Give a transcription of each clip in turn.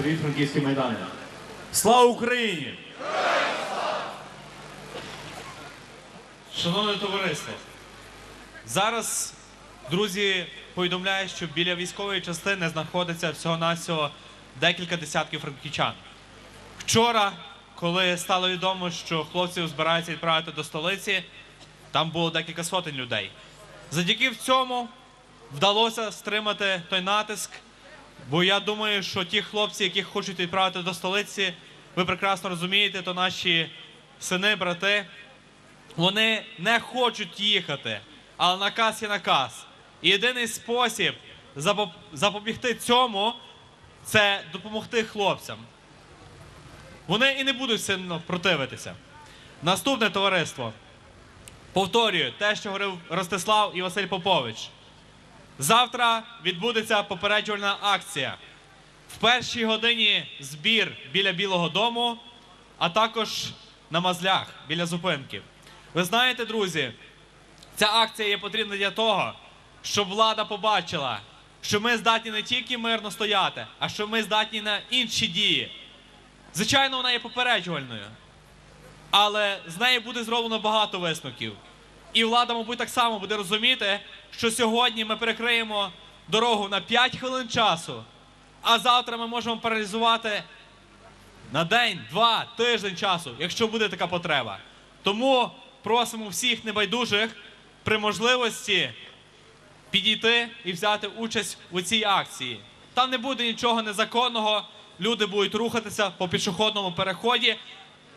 Привіт, франківські майдани. Слава Україні! Шановне товариство, зараз друзі повідомляють, що біля військової частини знаходиться всього-навсього декілька десятків франківчан. Вчора, коли стало відомо, що хлопців збираються відправити до столиці, там було декілька сотень людей. Завдяки в цьому вдалося стримати той натиск. Бо я думаю, що ті хлопці, яких хочуть відправити до столиці, ви прекрасно розумієте, то наші сини, брати, вони не хочуть їхати, але наказ є наказ. І єдиний спосіб запобігти цьому це допомогти хлопцям. Вони і не будуть сильно противитися. Наступне товариство. Повторюю те, що говорив Ростислав і Василь Попович. Завтра відбудеться попереджувальна акція. В першій годині збір біля Білого Дому, а також на мазлях біля зупинки. Ви знаєте, друзі, ця акція є потрібна для того, щоб влада побачила, що ми здатні не тільки мирно стояти, а що ми здатні на інші дії. Звичайно, вона є попереджувальною, але з неї буде зроблено багато висновків. І влада, мабуть, так само буде розуміти, що сьогодні ми перекриємо дорогу на 5 хвилин часу, а завтра ми можемо паралізувати на день, два, тиждень часу, якщо буде така потреба. Тому просимо всіх небайдужих при можливості підійти і взяти участь у цій акції. Там не буде нічого незаконного, люди будуть рухатися по пішохідному переході,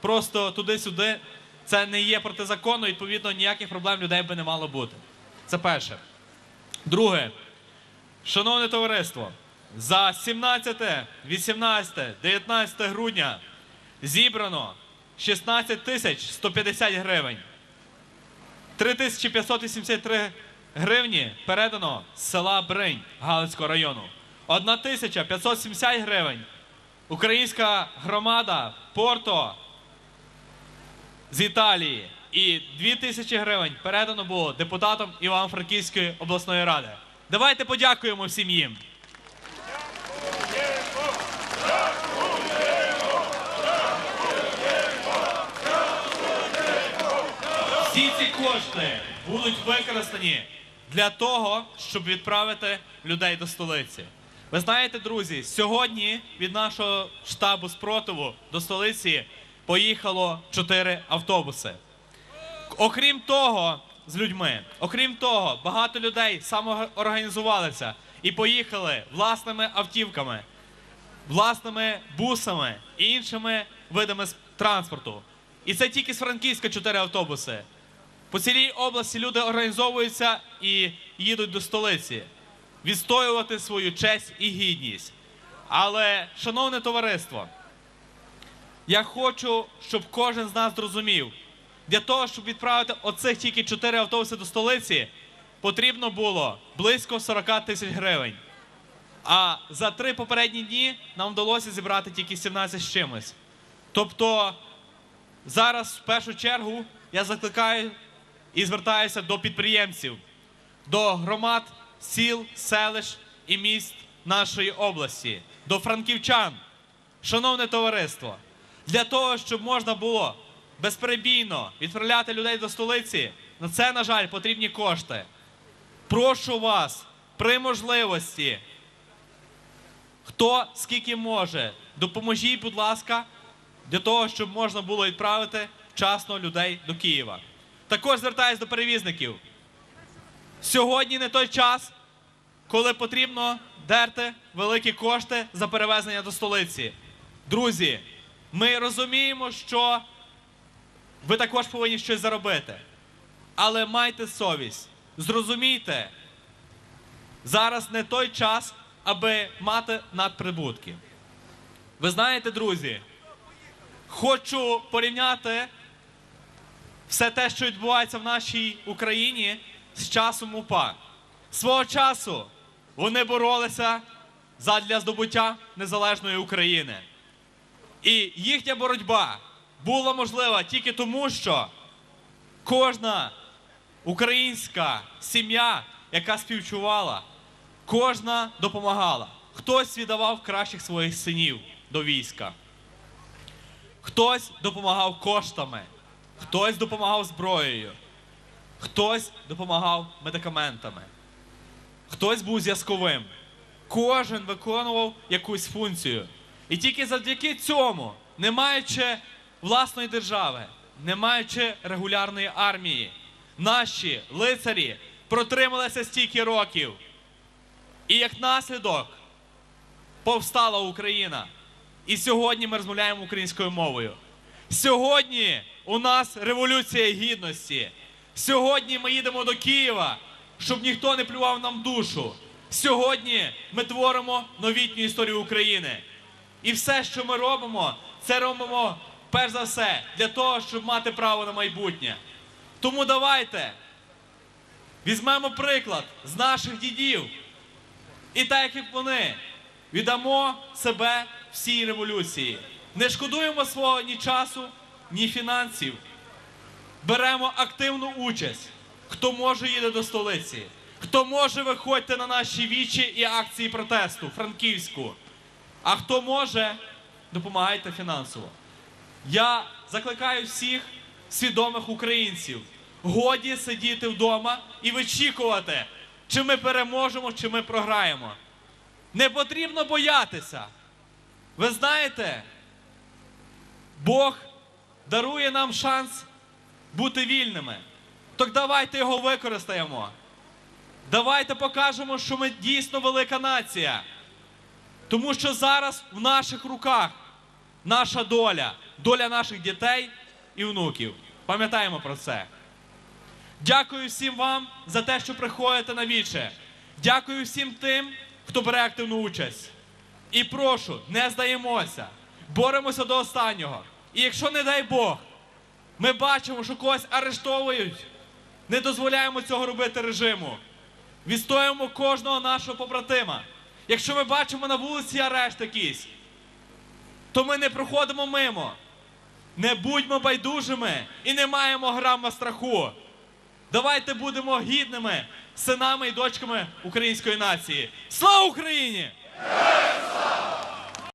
просто туди-сюди. Це не є протизаконно, відповідно, ніяких проблем людей би не мало бути. Це перше. Друге, шановне товариство, за 17, 18, 19 грудня зібрано 16 тисяч 150 гривень. 3583 гривні передано з села Бринь Галицького району. 1570 гривень. Українська громада Порто з Італії. І 2000 гривень передано було депутатам Івано-Франківської обласної ради. Давайте подякуємо всім їм. Всі ці кошти будуть використані для того, щоб відправити людей до столиці. Ви знаєте, друзі, сьогодні від нашого штабу спротиву до столиці поїхало чотири автобуси. Окрім того, з людьми, окрім того, багато людей самоорганізувалися і поїхали власними автівками, власними бусами і іншими видами транспорту. І це тільки з Франківська чотири автобуси. По цілій області люди організовуються і їдуть до столиці відстоювати свою честь і гідність. Але, шановне товариство, я хочу, щоб кожен з нас зрозумів, для того, щоб відправити оцих тільки чотири автобуси до столиці, потрібно було близько 40 тисяч гривень. А за три попередні дні нам вдалося зібрати тільки 17 з чимось. Тобто зараз в першу чергу я закликаю і звертаюся до підприємців, до громад, сіл, селищ і міст нашої області, до франківчан. Шановне товариство, для того, щоб можна було безперебійно відправляти людей до столиці, на це, на жаль, потрібні кошти. Прошу вас при можливості, хто скільки може, допоможіть, будь ласка, для того, щоб можна було відправити вчасно людей до Києва. Також звертаюся до перевізників. Сьогодні не той час, коли потрібно дерти великі кошти за перевезення до столиці. Друзі, ми розуміємо, що ви також повинні щось заробити. Але майте совість, зрозумійте, зараз не той час, аби мати надприбутки. Ви знаєте, друзі, хочу порівняти все те, що відбувається в нашій Україні з часом УПА. Свого часу вони боролися задля здобуття незалежної України. І їхня боротьба була можлива тільки тому, що кожна українська сім'я, яка співчувала, кожна допомагала. хтось віддавав кращих своїх синів до війська. Хтось допомагав коштами, хтось допомагав зброєю, хтось допомагав медикаментами, хтось був зв'язковим. Кожен виконував якусь функцію. І тільки завдяки цьому, не маючи власної держави, не маючи регулярної армії, наші лицарі протрималися стільки років. І як наслідок повстала Україна. І сьогодні ми розмовляємо українською мовою. Сьогодні у нас революція гідності. Сьогодні ми їдемо до Києва, щоб ніхто не плював нам душу. Сьогодні ми творимо новітню історію України. І все, що ми робимо, це робимо перш за все для того, щоб мати право на майбутнє. Тому давайте візьмемо приклад з наших дідів. І так як вони віддамо себе всій революції. Не шкодуємо свого ні часу, ні фінансів. Беремо активну участь. Хто може їде до столиці, хто може виходьте на наші вічі і акції протесту Франківську. А хто може, допомагайте фінансово. Я закликаю всіх свідомих українців. Годі сидіти вдома і вичікувати, чи ми переможемо, чи ми програємо. Не потрібно боятися. Ви знаєте, Бог дарує нам шанс бути вільними. Так давайте його використаємо. Давайте покажемо, що ми дійсно велика нація. Тому що зараз в наших руках наша доля, доля наших дітей і внуків. Пам'ятаємо про це. Дякую всім вам за те, що приходите на віче. Дякую всім тим, хто бере активну участь. І прошу, не здаємося, боремося до останнього. І якщо, не дай Бог, ми бачимо, що когось арештовують, не дозволяємо цього робити режиму. Відстоюємо кожного нашого побратима. Якщо ми бачимо на вулиці арешт якийсь, то ми не проходимо мимо. Не будьмо байдужими і не маємо грама страху. Давайте будемо гідними синами і дочками української нації. Слава Україні!